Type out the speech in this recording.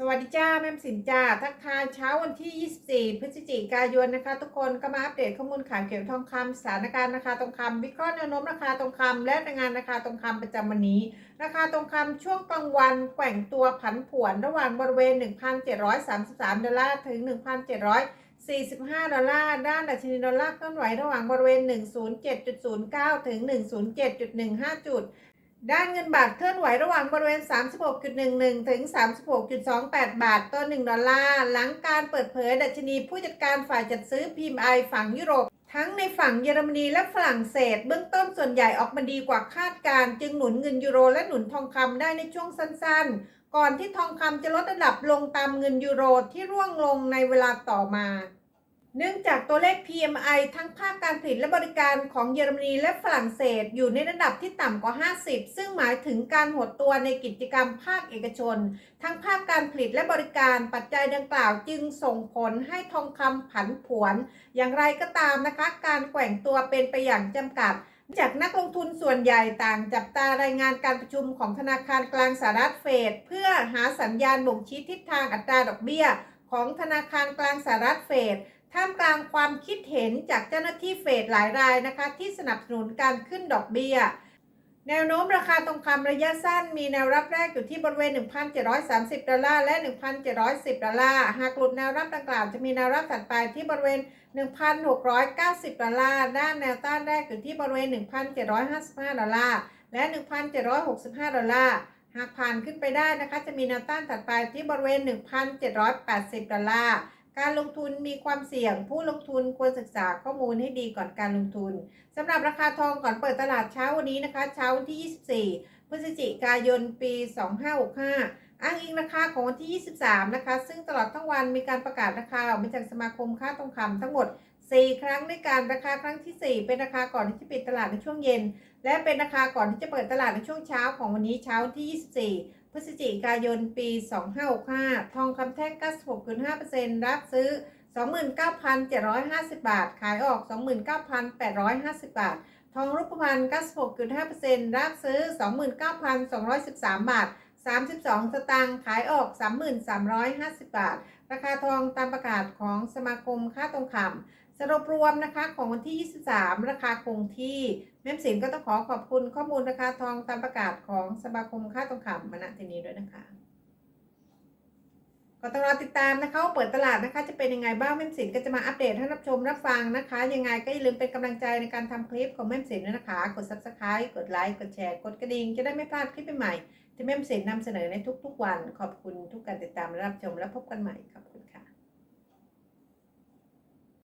สวัสดีจ้าแม่สินจ้าทักทายเช้าวันที่ 24 พฤศจิกายนนะคะ ทุกคนก็มาอัปเดตข้อมูลข่าวเกี่ยวกับทองคำสถานการณ์ราคาทองคำวิเคราะห์แนวโน้มราคาทองคำและรายงานราคาทองคำประจำวันนี้ ราคาทองคำช่วงกลางวันแกว่งตัวผันผวนระหว่างบริเวณ 1,733 ดอลลาร์ถึง 1,745 ดอลลาร์ ด้านดัชนีดอลลาร์เคลื่อนไหวระหว่างบริเวณ 107.09 ถึง 107.15 จุด ด้านเงินบาทเคลื่อนไหวระหว่างบริเวณ 36.11 ถึง 36.28 บาทต่อ 1 ดอลลาร์ หลังการเปิดเผยดัชนีผู้จัดการฝ่ายจัดซื้อ PMI ฝั่งยุโรป ทั้งในฝั่งเยอรมนีและฝรั่งเศส เบื้องต้นส่วนใหญ่ออกมาดีกว่าคาดการ จึงหนุนเงินยูโรและหนุนทองคำได้ในช่วงสั้นๆ ก่อนที่ทองคำจะลดระดับลงตามเงินยูโรที่ร่วงลงในเวลาต่อมา เนื่องจากตัวเลข PMI ทั้งภาคการผลิตและบริการของเยอรมนีและฝรั่งเศสอยู่ในระดับที่ต่ำกว่า 50 ซึ่งหมายถึงการหดตัวในกิจกรรมภาคเอกชน ทั้งภาคการผลิตและบริการปัจจัยดังกล่าวจึงส่งผลให้ทองคำผันผวน อย่างไรก็ตามนะคะ การแกว่งตัวเป็นไปอย่างจำกัดจากนักลงทุนส่วนใหญ่ต่างจับตารายงานการประชุมของธนาคารกลางสหรัฐเฟดเพื่อหาสัญญาณบ่งชี้ทิศทางอัตราดอกเบี้ย ของธนาคารกลางสหรัฐเฟด ท่ามกลางความคิดเห็นจากเจ้าหน้าที่เฟดหลายรายนะคะ ที่สนับสนุนการขึ้นดอกเบี้ย แนวโน้มราคาทองคำระยะสั้น มีแนวรับแรกอยู่ที่บริเวณ 1,730 ดอลลาร์และ 1,710 ดอลลาร์ หากหลุดแนวรับดังกล่าวจะมีแนวรับถัดไปที่บริเวณ 1,690 ดอลลาร์ ด้านแนวต้านแรกอยู่ที่บริเวณ 1,755 ดอลลาร์ และ 1,765 ดอลลาร์ หากผ่านขึ้นไปได้นะคะ จะมีแนวต้านถัดไปที่บริเวณ 1,780 ดอลลาร์ การลงทุนมีความเสี่ยง ผู้ลงทุนควรศึกษาข้อมูลให้ดีก่อนการลงทุนสำหรับราคาทองก่อนเปิดตลาดเช้าวันนี้นะคะ เช้าวันที่ 24 พฤศจิกายนปี 2565 อ้างอิงราคาของวันที่ 23 นะคะ ซึ่งตลอดทั้งวันมีการประกาศราคาออกมาจากสมาคมค้าทองคำทั้งหมด 4 ครั้งด้วยกันราคาครั้งที่ 4 เป็นราคาก่อนที่จะปิดตลาดในช่วงเย็น และเป็นราคาก่อนที่จะเปิดตลาดในช่วงเช้าของวันนี้เช้าที่ 24 พฤศจิกายนปี 2565 ทองคำแท่ง 96.5%รับซื้อ 29,750 บาท ขายออก 29,850 บาท ทองรูปพรรณ96.5%รับซื้อ 29,213 บาท 32 สตางค์ ขายออก 3,350 บาท ราคาทองตามประกาศของสมาคมค่าทองคำ สรุปรวมนะคะของวันที่ 23 ราคาคงที่แม่สินก็ต้องขอขอบคุณข้อมูลราคาทองตามประกาศของสมาคมค่าทองคำมณที่นี้ด้วยนะคะก็ต้องรอติดตามนะคะว่าเปิดตลาดนะคะ จะเป็นยังไงบ้างแม่สินก็จะมาอัปเดตให้รับชมรับฟังนะคะ ยังไงก็อย่าลืมเป็นกำลังใจในการทำคลิปของแม่สินด้วยนะคะ กด subscribe กดไลค์กดแชร์กดกระดิ่งจะได้ไม่พลาดคลิปใหม่ที่แม่สินนำเสนอในทุกๆวัน ขอบคุณทุกการติดตามและรับชมและพบกันใหม่ขอบคุณ